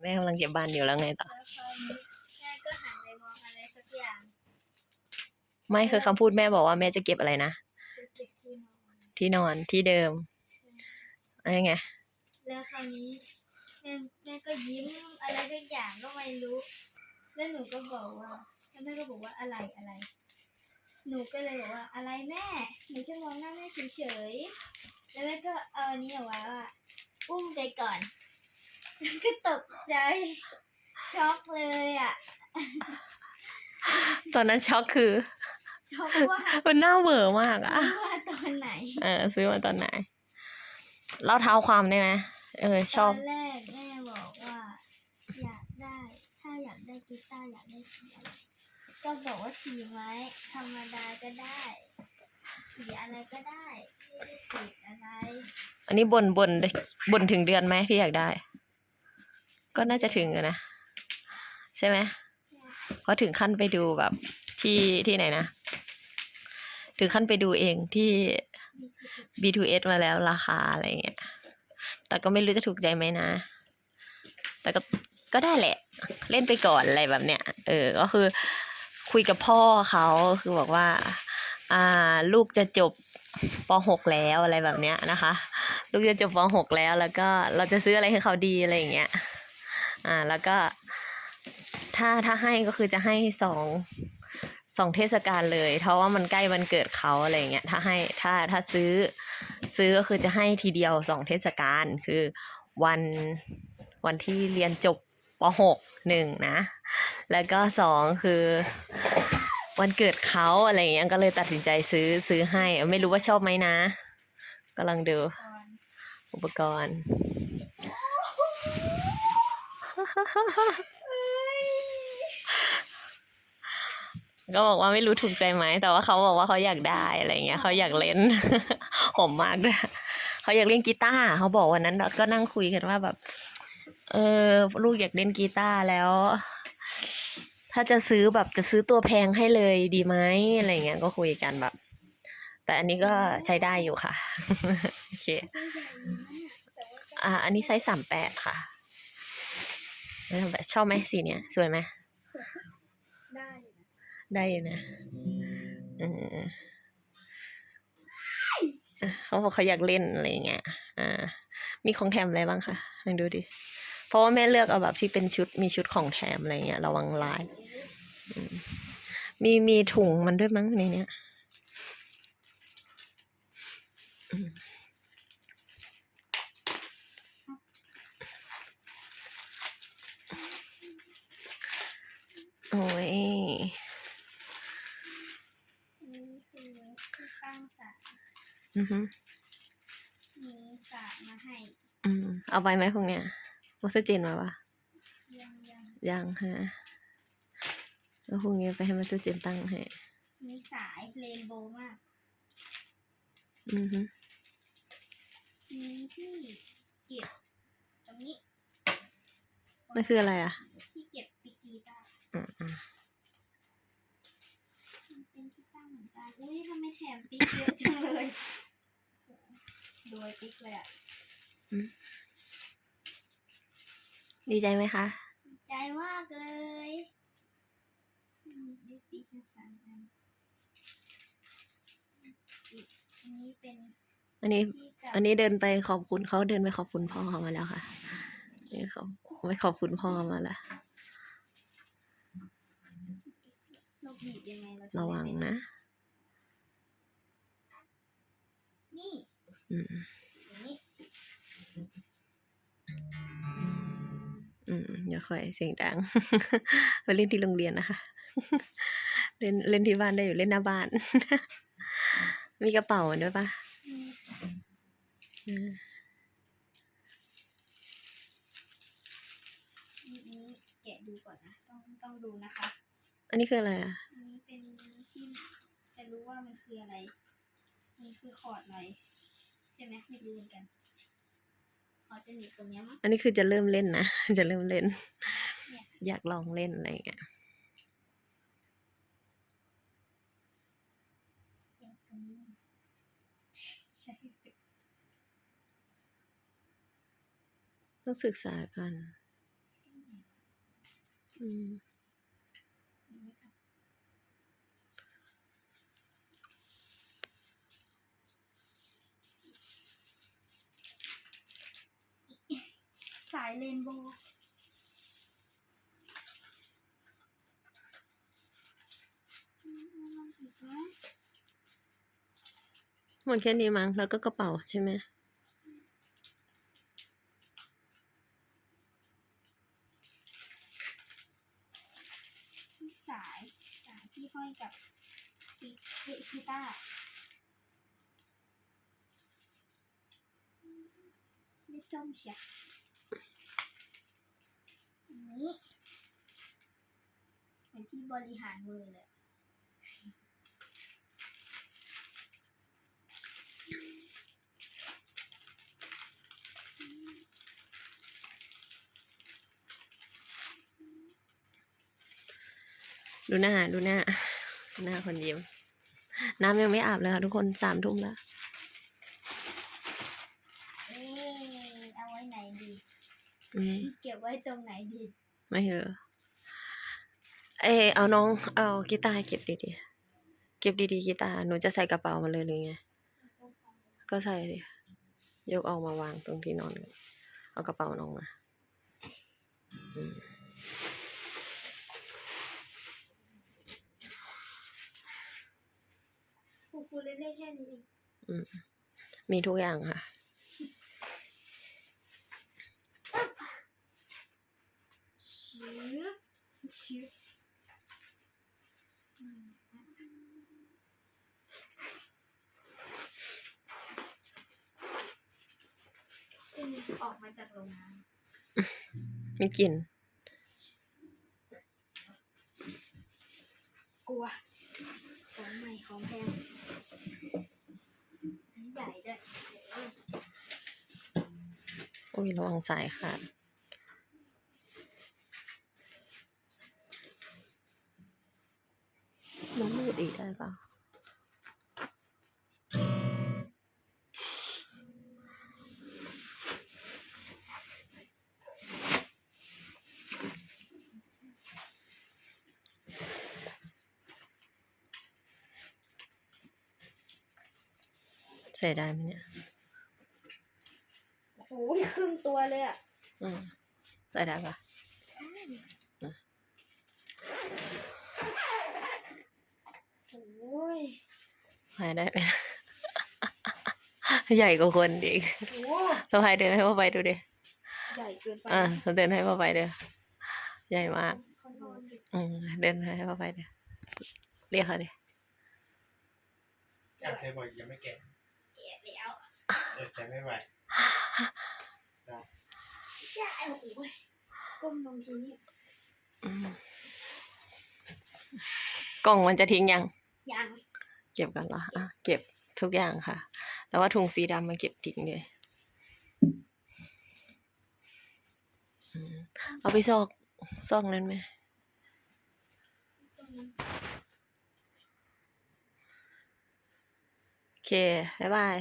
แม่กำลังเก็บบ้านอยู่แล้วไงต่อแล้วคราวนี้แม่ก็หันไปมองอะไรสักอย่างไม่คือคำพูดแม่บอกว่าแม่จะเก็บอะไรนะจะเก็บที่นอนที่นอนที่เดิมอะไรไงแล้วคราวนี้แม่แม่ก็ยิ้มอะไรสักอย่างก็ไม่รู้ แล้วหนูก็บอกว่าแล้วแม่ก็บอกว่าอะไรอะไร หนูก็เลยบอกว่าอะไรแม่ หนูแค่มองหน้าแม่เฉยๆแล้วแม่ก็เอาอันนี้เอาไว้ว่า อุ้มไปก่อนแล้ว ก็ตกใจ ช็อกเลยอะ ตอนนั้นช็อกคือ ช็อกว่ามันน่าเบื่อมากอะซื้อมาตอนไหน เออ ซื้อมาตอนไหน เล่าเท้าความได้ไหมเออ ชอบตอนแรกแม่บอกว่า อยากได้ ถ้าอยากได้กีตาร์อยากได้สีอะไรก็บอกว่าสีไม้ธรรมดาก็ได้ สีอะไรก็ได้ไม่ได้ติดอะไร อันนี้บนบนบนถึงเดือนไหมที่อยากได้ ก็น่าจะถึงอะนะ ใช่ไหมเพราะถึงขั้นไปดูแบบที่ที่ไหนนะ ถึงขั้นไปดูเองที่ B2S มาแล้วราคาอะไรเงี้ย แต่ก็ไม่รู้จะถูกใจไหมนะ แต่ก็ก็ได้แหละ เล่นไปก่อนอะไรแบบเนี้ย เออ ก็คือคุยกับพ่อเขาคือบอกว่า อ่า ลูกจะจบป .6 แล้วอะไรแบบเนี้ยนะคะ ลูกจะจบป .6 แล้วแล้วก็เราจะซื้ออะไรให้เขาดีอะไรอย่างเงี้ย อ่าแล้วก็ถ้าถ้าให้ก็คือจะให้สองสองเทศกาลเลย เพราะว่ามันใกล้วันเกิดเขาอะไรอย่างเงี้ยถ้าให้ถ้าถ้าซื้อซื้อก็คือจะให้ทีเดียวสองเทศกาลคือวันวันที่เรียนจบป .6 หนึ่งนะ แล้วก็สองคือวันเกิดเขาอะไรอย่างเงี้ยก็เลยตัดสินใจซื้อซื้อให้ ไม่รู้ว่าชอบไหมนะกำลังดูก่อนอุปกรณ์ ก็บอกว่าไม่รู้ถูกใจไหม แต่ว่าเขาบอกว่าเขาอยากได้อะไรเงี้ยเขาอยากเล่นผมมากด้วยเขาอยากเล่นกีตาร์เขาบอกวันนั้นก็นั่งคุยกันว่าแบบ เออ ลูกอยากเล่นกีตาร์แล้ว ถ้าจะซื้อแบบจะซื้อตัวแพงให้เลยดีไหมอะไรเงี้ยก็คุยกันแบบ แต่อันนี้ก็ใช้ได้อยู่ค่ะโอเคอะอ่าอันนี้ไซส์สามแปดค่ะ ชอบไหมสีเนี้ยสวยไหมได้อยู่นะได้อยู่นะเอออะเขาบอกเขาอยากเล่นอะไรอย่างเงี้ย อ่า มีของแถมอะไรบ้างคะลองดูดิ เพราะว่าแม่เลือกเอาแบบที่เป็นชุด มีชุดของแถมอะไรเงี้ย ระวังลายอืมมีมีถุงมันด้วยมั้งในเนี้ย โอ้ยนี่คือที่ตั้งสระอือฮึมีสระมาให้ อืมเอาไปไหมพวกเนี้ยออกซิเจนมาปะยังยังยังฮะแล้วพรุ่งนี้ไปให้มันซื้อเจนตั้งให้มีสายเรนโบว์มาก อือฮึมีที่เก็บตรงนี้ มันคืออะไรอะ ที่เก็บปิกกีตาร์ อืมอืมมันเป็นที่ตั้งเหมือนกันอุ้ยทำไมแถมปิ๊กเยอะจังเลยโดยปิ๊กเลยอะดีใจไหมคะดีใจมากเลยได้ติ๊กสามอันอันนี้เป็นอันนี้ อันนี้เดินไปขอบคุณเขาเดินไปขอบคุณพ่อเขามาแล้วค่ะนี่เขาไปขอบคุณพ่อมาแล้ว เรา บีบยังไงเราถึระวังได้เป็นนะ นี่อืมอย่างนี้อืมอย่าค่อยเสียงดัง ไปเล่นที่โรงเรียนนะคะ เล่นเล่นที่บ้านได้อยู่เล่นหน้าบ้าน มีกระเป๋าด้วยปะนี่อืมนี่นี่แกะดูก่อนนะ ต้องต้องดูนะคะ อันนี้คืออะไรอะอันนี้ เป็นที่จะรู้ว่ามันคืออะไร มันคือคอร์ดอะไร ใช่ไหมไม่รู้เหมือนกันเขาจะหนีบตรงเนี้ยมั้งอันนี้คือจะเริ่มเล่นนะ จะเริ่มเล่น เนี่ยอยากลองเล่นอะไรอย่างเงี้ยเนี่ยตรงนี้ใช่ต้องศึกษากันใช่อืม นี่ค่ะสายเรนโบว์อืมเอามาอีกไหมหมดแค่นี้มั้งแล้วก็กระเป๋าใช่ไหมที่สายสายที่ห้อยกับกีกีกีตาร์ไม่ส้มเชียอันนี้เหมือนที่ บริหารมือเลยดูหน้า ดูหน้า หน้าคนยิ้ม น้ำยังไม่อาบเลยค่ะทุกคนสามทุ่มแล้วเอ๊ะเอาไว้ไหนดีอืมเก็บไว้ตรงไหนดี ไม่เหรอ เออเอาน้อง เอากีตาร์ให้เก็บดีๆ เก็บดีๆกีตาร์หนูจะใส่กระเป๋ามาเลยหรือไง ก็ใส่ดิยกออกมาวางตรงที่นอนกันเอากระเป๋าน้องมาอืมครูครูเล่นได้แค่นี้เองมีทุกอย่างค่ะ ชืบชืบอืมเพิ่ง ออกมาจากโรงงานมีกลิ่น กลัวของใหม่ของแพงอันใหญ่ด้วยเดี๋ยวอุ้ยระวังสายขาด ใส่ได้ไหมเนี่ยโอ้โหครึ่งตัวเลยอะอืมใส่ได้ปะโอ้ยหายได้ไหมใหญ่กว่าคนอีกโอ้โหสะพายเดินให้พ่อไปดูดิใหญ่เกินไปอ่าเดินให้พ่อไปเด้อใหญ่มาก เขานอนอยู่อืมเดินให้พ่อไปเด้อเรียกเขาดิ อยากเธอบอกยังไม่แก่ แกะแล้ว เออใจไม่ไหวใช่โอ้โหก้มลงทีนี้อืมกล่องมันจะทิ้งยัง ยังเก็บกันเหรออะเก็บทุกอย่างค่ะ แต่ว่าถุงสีดำมาเก็บทิ้งเลยอืมเอาไปซอกซอกนั้นไหมตรงนั้นโอเค บ๊ายบาย